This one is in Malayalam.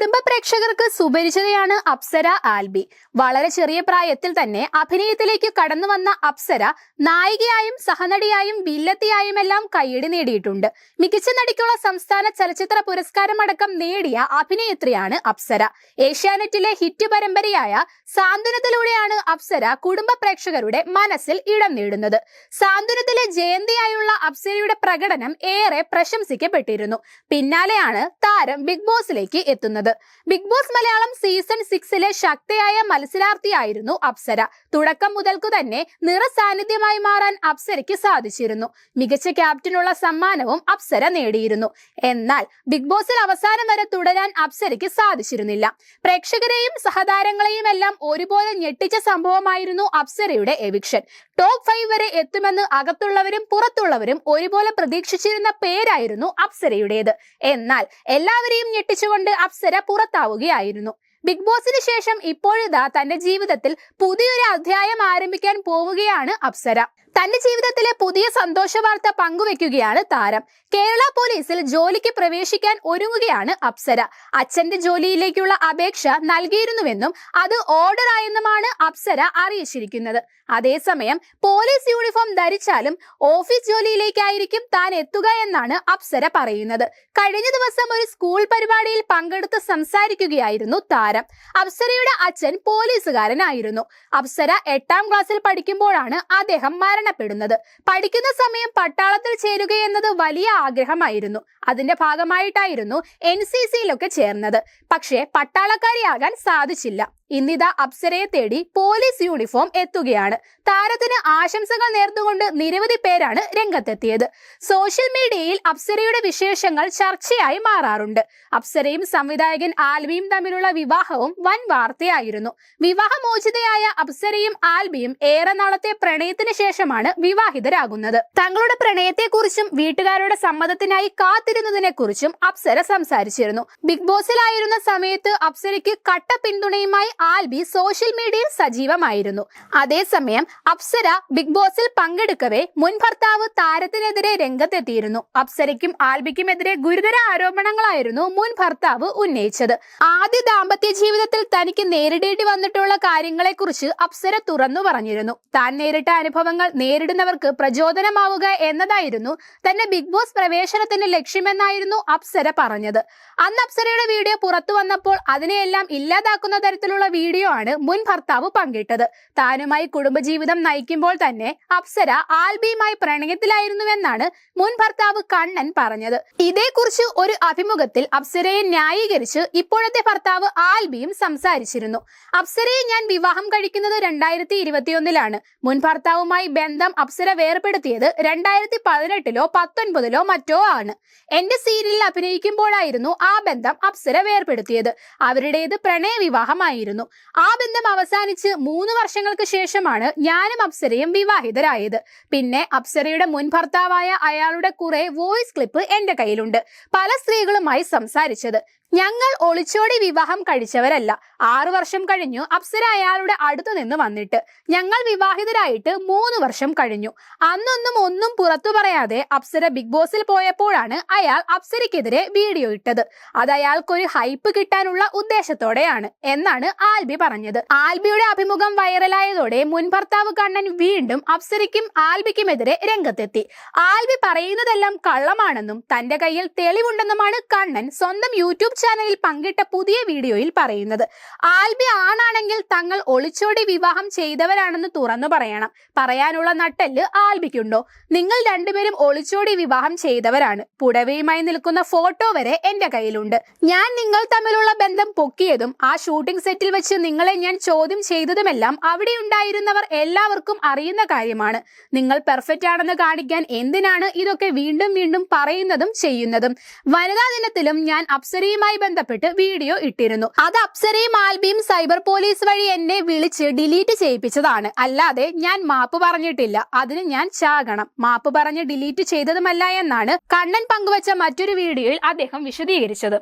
കുടുംബ പ്രേക്ഷകർക്ക് സുപരിചിതയാണ് അപ്സര ആൽബി. വളരെ ചെറിയ പ്രായത്തിൽ തന്നെ അഭിനയത്തിലേക്ക് കടന്നു വന്ന അപ്സര നായികയായും സഹനടിയായും വില്ലത്തിയായും എല്ലാം കൈയടി നേടിയിട്ടുണ്ട്. മികച്ച നടിക്കുള്ള സംസ്ഥാന ചലച്ചിത്ര പുരസ്കാരമടക്കം നേടിയ അഭിനേത്രിയാണ് അപ്സര. ഏഷ്യാനെറ്റിലെ ഹിറ്റ് പരമ്പരയായ സാന്ത്വനത്തിലൂടെയാണ് അപ്സര കുടുംബ പ്രേക്ഷകരുടെ മനസ്സിൽ ഇടം നേടുന്നത്. സാന്ത്വനത്തിലെ ജയന്തിയായുള്ള അപ്സരയുടെ പ്രകടനം ഏറെ പ്രശംസിക്കപ്പെട്ടിരുന്നു. പിന്നാലെയാണ് താരം ബിഗ് ബോസിലേക്ക് എത്തുന്നത്. ബിഗ് ബോസ് മലയാളം സീസൺ സിക്സിലെ ശക്തിയായ മത്സരാർത്ഥിയായിരുന്നു അപ്സര. തുടക്കം മുതൽക്കു തന്നെ നിറസാന്നിധ്യമായി മാറാൻ അപ്സരയ്ക്ക് സാധിച്ചിരുന്നു. മികച്ച ക്യാപ്റ്റനുള്ള സമ്മാനവും അപ്സര നേടിയിരുന്നു. എന്നാൽ ബിഗ് ബോസിൽ അവസാനം വരെ തുടരാൻ അപ്സരയ്ക്ക് സാധിച്ചിരുന്നില്ല. പ്രേക്ഷകരെയും സഹതാരങ്ങളെയും എല്ലാം ഒരുപോലെ ഞെട്ടിച്ച സംഭവമായിരുന്നു അപ്സരയുടെ എവിക്ഷൻ. ടോപ്പ് ഫൈവ് വരെ എത്തുമെന്ന് അകത്തുള്ളവരും പുറത്തുള്ളവരും ഒരുപോലെ പ്രതീക്ഷിച്ചിരുന്ന പേരായിരുന്നു അപ്സരയുടേത്. എന്നാൽ എല്ലാവരെയും ഞെട്ടിച്ചുകൊണ്ട് അപ്സര പുറത്താവുകയായിരുന്നു. ബിഗ് ബോസിന് ശേഷം ഇപ്പോഴിതാ തന്റെ ജീവിതത്തിൽ പുതിയൊരു അധ്യായം ആരംഭിക്കാൻ പോവുകയാണ് അപ്സര. തന്റെ ജീവിതത്തിലെ പുതിയ സന്തോഷ വാർത്ത പങ്കുവെക്കുകയാണ് താരം. കേരള പോലീസിൽ ജോലിക്ക് പ്രവേശിക്കാൻ ഒരുങ്ങുകയാണ് അപ്സര. അച്ഛന്റെ ജോലിയിലേക്കുള്ള അപേക്ഷ നൽകിയിരുന്നുവെന്നും അത് ഓർഡർ ആയെന്നുമാണ് അപ്സര അറിയിച്ചിരിക്കുന്നത്. അതേസമയം പോലീസ് യൂണിഫോം ധരിച്ചാലും ഓഫീസ് ജോലിയിലേക്കായിരിക്കും താൻ എത്തുക എന്നാണ് അപ്സര പറയുന്നത്. കഴിഞ്ഞ ദിവസം ഒരു സ്കൂൾ പരിപാടിയിൽ പങ്കെടുത്ത് സംസാരിക്കുകയായിരുന്നു താരം. അപ്സരയുടെ അച്ഛൻ പോലീസുകാരനായിരുന്നു. അപ്സര എട്ടാം ക്ലാസ്സിൽ പഠിക്കുമ്പോഴാണ് അദ്ദേഹം മരണപ്പെടുന്നത് പഠിക്കുന്ന സമയം പട്ടാളത്തിൽ ചേരുകയെന്നത് വലിയ ആഗ്രഹമായിരുന്നു. അതിന്റെ ഭാഗമായിട്ടായിരുന്നു എൻ സി സിയിലൊക്കെ ചേർന്നത്. പക്ഷേ പട്ടാളക്കാരിയാകാൻ സാധിച്ചില്ല. ഇന്നിതാ അപ്സരയെ തേടി പോലീസ് യൂണിഫോം എത്തുകയാണ്. താരത്തിന് ആശംസകൾ നേർന്നുകൊണ്ട് നിരവധി പേരാണ് രംഗത്തെത്തിയത്. സോഷ്യൽ മീഡിയയിൽ അപ്സരയുടെ വിശേഷങ്ങൾ ചർച്ചയായി മാറാറുണ്ട്. അപ്സരയും സംവിധായകൻ ആൽബിയും തമ്മിലുള്ള വിവാഹവും വൻ വാർത്തയായിരുന്നു. വിവാഹമോചിതയായ അപ്സരയും ആൽബിയും ഏറെ നാളത്തെ പ്രണയത്തിന് ശേഷമാണ് വിവാഹിതരാകുന്നത്. തങ്ങളുടെ പ്രണയത്തെക്കുറിച്ചും വീട്ടുകാരുടെ സമ്മതത്തിനായി കാത്തിരുന്നതിനെ കുറിച്ചും അപ്സര സംസാരിച്ചിരുന്നു. ബിഗ് ബോസിലായിരുന്ന സമയത്ത് അപ്സരയ്ക്ക് കട്ട പിന്തുണയുമായി ആൽബി സോഷ്യൽ മീഡിയയിൽ സജീവമായിരുന്നു. അതേസമയം അപ്സര ബിഗ് ബോസിൽ പങ്കെടുക്കവേ മുൻ ഭർത്താവ് താരത്തിനെതിരെ രംഗത്തെത്തിയിരുന്നു. അപ്സരയ്ക്കും ആൽബിക്കുമെതിരെ ഗുരുതര ആരോപണങ്ങളായിരുന്നു മുൻ ഭർത്താവ് ഉന്നയിച്ചത്. ആദ്യ ദാമ്പത്യ ജീവിതത്തിൽ തനിക്ക് നേരിടേണ്ടി വന്നിട്ടുള്ള കാര്യങ്ങളെക്കുറിച്ച് അപ്സര തുറന്നു പറഞ്ഞിരുന്നു. താൻ നേരിട്ട അനുഭവങ്ങൾ നേരിടുന്നവർക്ക് പ്രചോദനമാവുക എന്നതായിരുന്നു തന്റെ ബിഗ് ബോസ് പ്രവേശനത്തിന്റെ ലക്ഷ്യമെന്നായിരുന്നു അപ്സര പറഞ്ഞത്. അന്ന് അപ്സരയുടെ വീഡിയോ പുറത്തു വന്നപ്പോൾ അതിനെയെല്ലാം ഇല്ലാതാക്കുന്ന തരത്തിലുള്ള വീഡിയോ ആണ് മുൻ ഭർത്താവ് പങ്കിട്ടത്. താനുമായി കുടുംബജീവിതം നയിക്കുമ്പോൾ തന്നെ അപ്സര ആൽബിയുമായി പ്രണയത്തിലായിരുന്നുവെന്നാണ് മുൻ ഭർത്താവ് കണ്ണൻ പറഞ്ഞത്. ഇതേക്കുറിച്ച് ഒരു അഭിമുഖത്തിൽ അപ്സരയെ ന്യായീകരിച്ച് ഇപ്പോഴത്തെ ഭർത്താവ് ആൽബിയും സംസാരിച്ചിരുന്നു. അപ്സരയെ ഞാൻ വിവാഹം കഴിക്കുന്നത് രണ്ടായിരത്തി ഇരുപത്തിയൊന്നിലാണ് മുൻ ഭർത്താവുമായി ബന്ധം അപ്സര വേർപെടുത്തിയത് രണ്ടായിരത്തി പതിനെട്ടിലോ പത്തൊൻപതിലോ മറ്റോ ആണ്. എന്റെ സീരിയലിൽ അഭിനയിക്കുമ്പോഴായിരുന്നു ആ ബന്ധം അപ്സര വേർപെടുത്തിയത് അവരുടേത് പ്രണയ വിവാഹമായിരുന്നു ആ ബന്ധം അവസാനിച്ച് മൂന്ന് വർഷങ്ങൾക്ക് ശേഷമാണ് ഞാനും അപ്സരയും വിവാഹിതരായത്. പിന്നെ അപ്സരയുടെ മുൻ ഭർത്താവായ അയാളുടെ കുറെ വോയിസ് ക്ലിപ്പ് എന്റെ കയ്യിലുണ്ട്. പല സ്ത്രീകളുമായി സംസാരിച്ചത്. ഞങ്ങൾ ഒളിച്ചോടി വിവാഹം കഴിച്ചവരല്ല. ആറു വർഷം കഴിഞ്ഞു അപ്സര അയാളുടെ അടുത്തു നിന്ന് വന്നിട്ട്. ഞങ്ങൾ വിവാഹിതരായിട്ട് മൂന്ന് വർഷം കഴിഞ്ഞു. അന്നൊന്നും ഒന്നും പുറത്തു പറയാതെ അപ്സര ബിഗ് ബോസിൽ പോയപ്പോഴാണ് അയാൾ അപ്സരയ്ക്കെതിരെ വീഡിയോ ഇട്ടത്. അത് അയാൾക്കൊരു ഹൈപ്പ് കിട്ടാനുള്ള ഉദ്ദേശത്തോടെയാണ് എന്നാണ് ആൽബി പറഞ്ഞത്. ആൽബിയുടെ അഭിമുഖം വൈറലായതോടെ മുൻ ഭർത്താവ് കണ്ണൻ വീണ്ടും അപ്സരയ്ക്കും ആൽബിക്കുമെതിരെ രംഗത്തെത്തി. ആൽബി പറയുന്നതെല്ലാം കള്ളമാണെന്നും തന്റെ കയ്യിൽ തെളിവുണ്ടെന്നുമാണ് കണ്ണൻ സ്വന്തം യൂട്യൂബ് ചാനലിൽ പങ്കിട്ട പുതിയ വീഡിയോയിൽ പറയുന്നത് ആൽബി ആണാണെങ്കിൽ തങ്ങൾ ഒളിച്ചോടി വിവാഹം ചെയ്തവരാണെന്ന് തുറന്നു പറയണം. പറയാനുള്ള നട്ടെല്ല് ആൽബിക്കുണ്ടോ? നിങ്ങൾ രണ്ടുപേരും ഒളിച്ചോടി വിവാഹം ചെയ്തവരാണ്. പുടവയുമായി നിൽക്കുന്ന ഫോട്ടോ വരെ എന്റെ കയ്യിലുണ്ട്. ഞാൻ നിങ്ങൾ തമ്മിലുള്ള ബന്ധം പൊക്കിയതും ആ ഷൂട്ടിംഗ് സെറ്റിൽ വെച്ച് നിങ്ങളെ ഞാൻ ചോദ്യം ചെയ്തതുമെല്ലാം അവിടെ ഉണ്ടായിരുന്നവർ എല്ലാവർക്കും അറിയുന്ന കാര്യമാണ്. നിങ്ങൾ പെർഫെക്റ്റ് ആണെന്ന് കാണിക്കാൻ എന്തിനാണ് ഇതൊക്കെ വീണ്ടും വീണ്ടും പറയുന്നതും ചെയ്യുന്നതും? വനിതാ ദിനത്തിലും ഞാൻ അപ്സരയുമായി ബന്ധപ്പെട്ട് വീഡിയോ ഇട്ടിരുന്നു. അത് അപ്സരയും ആൽബിയും സൈബർ പോലീസ് വഴി എന്നെ വിളിച്ച് ഡിലീറ്റ് ചെയ്യിപ്പിച്ചതാണ്. അല്ലാതെ ഞാൻ മാപ്പ് പറഞ്ഞിട്ടില്ല. അതിന് ഞാൻ ചാകണം. മാപ്പ് പറഞ്ഞ് ഡിലീറ്റ് ചെയ്തതുമല്ല എന്നാണ് കണ്ണൻ പങ്കുവച്ച മറ്റൊരു വീഡിയോയിൽ അദ്ദേഹം വിശദീകരിച്ചത്.